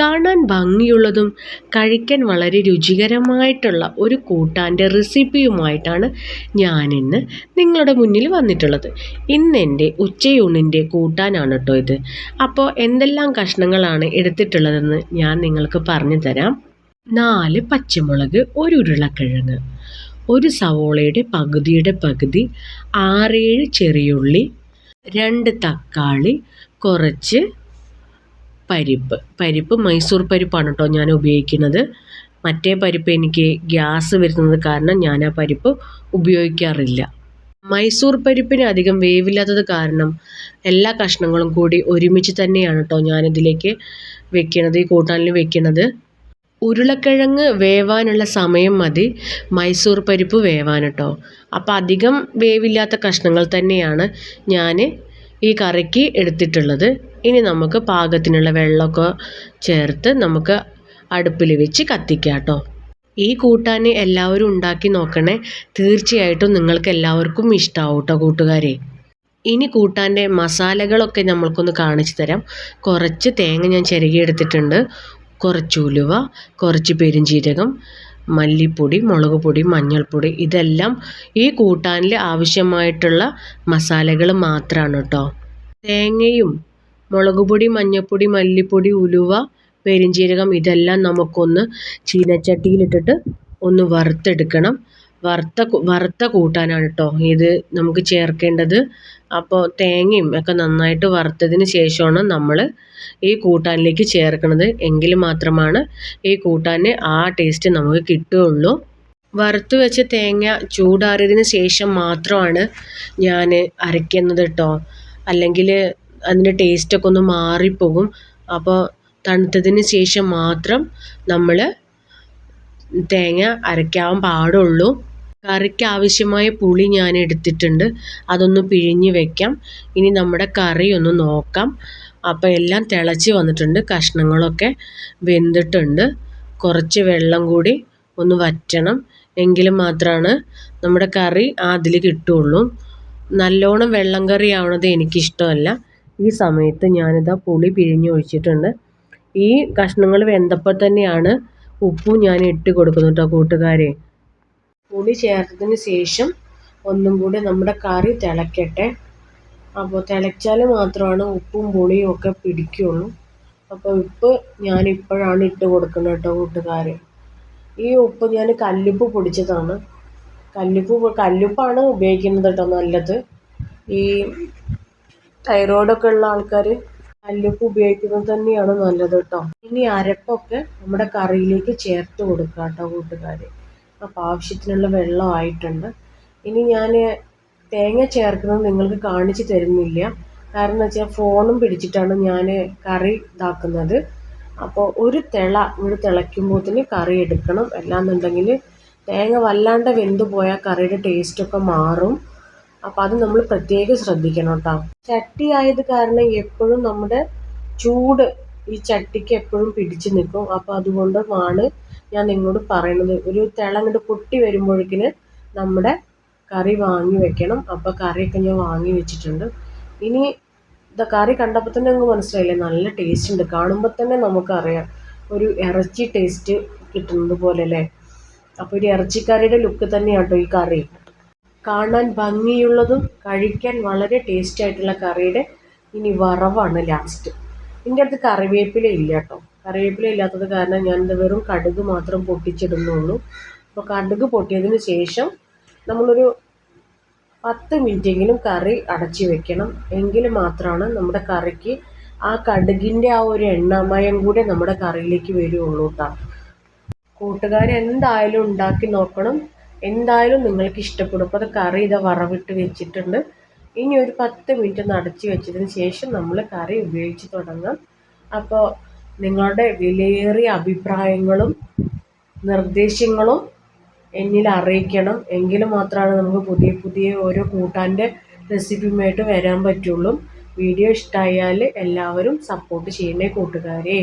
കാണാൻ ഭംഗിയുള്ളതും കഴിക്കാൻ വളരെ രുചികരമായിട്ടുള്ള ഒരു കൂട്ടാന്റെ റെസിപ്പിയുമായിട്ടാണ് ഞാനിന്ന് നിങ്ങളുടെ മുന്നിൽ വന്നിട്ടുള്ളത്. ഇന്ന് എന്റെ ഉച്ചയൂണിന്റെ കൂട്ടാനാണ് കേട്ടോ ഇത്. അപ്പോൾ എന്തെല്ലാം കഷ്ണങ്ങളാണ് എടുത്തിട്ടുള്ളതെന്ന് ഞാൻ നിങ്ങൾക്ക് പറഞ്ഞു തരാം. നാല് പച്ചമുളക് ഒരു ഉരുളക്കിഴങ്ങ് ഒരു സവോളയുടെ പകുതിയുടെ പകുതി ആറേഴ് ചെറിയുള്ളി രണ്ട് തക്കാളി കുറച്ച് പരിപ്പ്. പരിപ്പ് മൈസൂർ പരിപ്പാണ് കേട്ടോ ഞാൻ ഉപയോഗിക്കുന്നത്. മറ്റേ പരിപ്പ് എനിക്ക് ഗ്യാസ് വരുന്നത് കാരണം ഞാൻ ആ പരിപ്പ് ഉപയോഗിക്കാറില്ല. മൈസൂർ പരിപ്പിന് അധികം വേവില്ലാത്തത് കാരണം എല്ലാ കഷ്ണങ്ങളും കൂടി ഒരുമിച്ച് തന്നെയാണ് കേട്ടോ ഞാനിതിലേക്ക് വെക്കണത് ഈ കൂട്ടാനിൽ വെക്കണത്. ഉരുളക്കിഴങ്ങ് വേവാനുള്ള സമയം മതി മൈസൂർ പരിപ്പ് വേവാൻ കേട്ടോ. അപ്പോൾ അധികം വേവില്ലാത്ത കഷ്ണങ്ങൾ തന്നെയാണ് ഞാൻ ഈ കറിക്ക് എടുത്തിട്ടുള്ളത്. ഇനി നമുക്ക് പാകത്തിനുള്ള വെള്ളമൊക്കെ ചേർത്ത് നമുക്ക് അടുപ്പിൽ വെച്ച് കത്തിക്കാം കേട്ടോ. ഈ കൂട്ടാൻ എല്ലാവരും ഉണ്ടാക്കി നോക്കണേ. തീർച്ചയായിട്ടും നിങ്ങൾക്ക് എല്ലാവർക്കും ഇഷ്ടമാവും കേട്ടോ കൂട്ടുകാരെ. ഇനി കൂട്ടാന്റെ മസാലകളൊക്കെ നമ്മൾക്കൊന്ന് കാണിച്ചു തരാം. കുറച്ച് തേങ്ങ ഞാൻ ചിരകിയെടുത്തിട്ടുണ്ട്. കുറച്ച് ഉലുവ കുറച്ച് പെരുംജീരകം മല്ലിപ്പൊടി മുളക് പൊടി മഞ്ഞൾപ്പൊടി ഇതെല്ലാം ഈ കൂട്ടാനിൽ ആവശ്യമായിട്ടുള്ള മസാലകൾ മാത്രമാണ് കേട്ടോ തേങ്ങയും മുളക് പൊടി മഞ്ഞൾപ്പൊടി മല്ലിപ്പൊടി ഉലുവ പെരുംജീരകം ഇതെല്ലാം നമുക്കൊന്ന് ചീനച്ചട്ടിയിലിട്ടിട്ട് ഒന്ന് വറുത്തെടുക്കണം. വറുത്ത വറുത്ത കൂട്ടാനാണ് കേട്ടോ ഇത് നമുക്ക് ചേർക്കേണ്ടത്. അപ്പോൾ തേങ്ങയും ഒക്കെ നന്നായിട്ട് വറുത്തതിന് ശേഷമാണ് നമ്മൾ ഈ കൂട്ടാനിലേക്ക് ചേർക്കുന്നത് എങ്കിൽ മാത്രമാണ് ഈ കൂട്ടാന് ആ ടേസ്റ്റ് നമുക്ക് കിട്ടുകയുള്ളൂ. വറുത്ത് വെച്ച തേങ്ങ ചൂടാറിയതിന് ശേഷം മാത്രമാണ് ഞാൻ അരയ്ക്കുന്നത് കേട്ടോ അല്ലെങ്കിൽ അതിന്റെ ടേസ്റ്റൊക്കെ ഒന്ന് മാറിപ്പോകും. അപ്പോൾ തണുത്തതിന് ശേഷം മാത്രം നമ്മൾ തേങ്ങ അരയ്ക്കാൻ പാടുള്ളൂ. കറിക്ക് ആവശ്യമായ പുളി ഞാൻ എടുത്തിട്ടുണ്ട് അതൊന്ന് പിഴിഞ്ഞ് വെക്കാം. ഇനി നമ്മുടെ കറി ഒന്ന് നോക്കാം. അപ്പോൾ എല്ലാം തിളച്ച് വന്നിട്ടുണ്ട്. കഷ്ണങ്ങളൊക്കെ വെന്തിട്ടുണ്ട്. കുറച്ച് വെള്ളം കൂടി ഒന്ന് വറ്റണം. എങ്കിൽ മാത്രമാണ് നമ്മുടെ കറി അതിൽ കിട്ടുകയുള്ളൂ നല്ലോണം വെള്ളം കറി ആവണത് എനിക്കിഷ്ടമല്ല. ഈ സമയത്ത് ഞാനിതാ പുളി പിഴിഞ്ഞ് ഒഴിച്ചിട്ടുണ്ട്. ഈ കഷ്ണങ്ങൾ വെന്തപ്പോൾ തന്നെയാണ് ഉപ്പും ഞാൻ ഇട്ട് കൊടുക്കുന്നത് കേട്ടോ കൂട്ടുകാരെ. പുളി ചേർത്തതിന് ശേഷം ഒന്നും കൂടി നമ്മുടെ കറി തിളക്കട്ടെ. അപ്പോൾ തിളച്ചാൽ മാത്രമാണ് ഉപ്പും പുളിയും ഒക്കെ പിടിക്കുകയുള്ളൂ അപ്പോൾ ഉപ്പ് ഞാൻ ഇപ്പോഴാണ് ഇട്ട് കൊടുക്കുന്നത് കേട്ടോ കൂട്ടുകാർ ഈ ഉപ്പ് ഞാൻ കല്ലുപ്പ് പൊടിച്ചതാണ്. കല്ലുപ്പ് കല്ലുപ്പാണ് ഉപയോഗിക്കുന്നത് കേട്ടോ നല്ലത്. ഈ തൈറോയിഡൊക്കെ ഉള്ള ആൾക്കാർ കല്ലുപ്പ് ഉപയോഗിക്കുന്നത് തന്നെയാണ് നല്ലത് കേട്ടോ. ഇനി അരപ്പൊക്കെ നമ്മുടെ കറിയിലേക്ക് ചേർത്ത് കൊടുക്കുക കേട്ടോ കൂട്ടുകാർ അപ്പോൾ ആവശ്യത്തിനുള്ള വെള്ളം ആയിട്ടുണ്ട്. ഇനി ഞാൻ തേങ്ങ ചേർക്കുന്നത് നിങ്ങൾക്ക് കാണിച്ചു തരുന്നില്ല. കാരണം എന്ന് വെച്ചാൽ ഫോണും പിടിച്ചിട്ടാണ് ഞാൻ കറി ഇതാക്കുന്നത്. അപ്പോൾ ഒരു തിള ഒരു തിളയ്ക്കുമ്പോഴത്തേന് കറി എടുക്കണം. അല്ലാന്നുണ്ടെങ്കിൽ തേങ്ങ വല്ലാണ്ട് വെന്ത് പോയാൽ കറിയുടെ ടേസ്റ്റൊക്കെ മാറും. അപ്പം അത് നമ്മൾ പ്രത്യേകം ശ്രദ്ധിക്കണം കേട്ടോ ചട്ടി ആയത് കാരണം എപ്പോഴും നമ്മുടെ ചൂട് ഈ ചട്ടിക്ക് എപ്പോഴും പിടിച്ചു നിൽക്കും. അപ്പോൾ അതുകൊണ്ടുമാണ് ഞാൻ നിങ്ങളോട് പറയുന്നത് ഒരു തിള പൊട്ടി വരുമ്പോഴേക്കിന് നമ്മുടെ കറി വാങ്ങി വെക്കണം. അപ്പോൾ കറിയൊക്കെ ഞാൻ വാങ്ങി വെച്ചിട്ടുണ്ട്. ഇനി ഇതാ കറി കണ്ടപ്പോൾ തന്നെ നിങ്ങൾക്ക് മനസ്സിലായില്ലേ? നല്ല ടേസ്റ്റ് ഉണ്ട്. കാണുമ്പോൾ തന്നെ നമുക്കറിയാം. ഒരു ഇറച്ചി ടേസ്റ്റ് കിട്ടുന്നത് പോലെ അല്ലേ? അപ്പോൾ ഒരു ഇറച്ചിക്കറിയുടെ ലുക്ക് തന്നെയാണ് കേട്ടോ ഈ കറി. കാണാൻ ഭംഗിയുള്ളതും കഴിക്കാൻ വളരെ ടേസ്റ്റ് ആയിട്ടുള്ള കറിയുടെ ഇനി വറവാണ് ലാസ്റ്റ് എന്റെ അടുത്ത് കറിവേപ്പില ഇല്ല കേട്ടോ. കറിവേപ്പില ഇല്ലാത്തത് കാരണം ഞാൻ വെറും കടുക് മാത്രം പൊട്ടിച്ചിടുന്നുള്ളൂ. അപ്പോൾ കടുക് പൊട്ടിയതിന് ശേഷം നമ്മളൊരു പത്ത് മിനിറ്റെങ്കിലും കറി അടച്ച് വെക്കണം. എങ്കിൽ മാത്രമാണ് നമ്മുടെ കറിക്ക് ആ കടുകിന്റെ ആ ഒരു എണ്ണമയം കൂടെ നമ്മുടെ കറിയിലേക്ക് വരുള്ളൂ കേട്ടോ കൂട്ടുകാർ എന്തായാലും ഉണ്ടാക്കി നോക്കണം. എന്തായാലും നിങ്ങൾക്ക് ഇഷ്ടപ്പെടും. അപ്പോൾ അത് കറി ഇതാ വറവിട്ട് വെച്ചിട്ടുണ്ട്. ഇനി ഒരു പത്ത് മിനിറ്റ് ഒന്ന് അടച്ചു വെച്ചതിന് ശേഷം നമ്മൾ കറി ഉപയോഗിച്ച് തുടങ്ങാം. അപ്പോൾ നിങ്ങളുടെ വിലയേറിയ അഭിപ്രായങ്ങളും നിർദ്ദേശങ്ങളും എന്നിൽ അറിയിക്കണം. എങ്കിൽ മാത്രമാണ് നമുക്ക് പുതിയ പുതിയ ഓരോ കൂട്ടാന്റെ റെസിപ്പിയുമായിട്ട് വരാൻ പറ്റുള്ളൂ. വീഡിയോ ഇഷ്ടമായാൽ എല്ലാവരും സപ്പോർട്ട് ചെയ്യണേ കൂട്ടുകാരെ.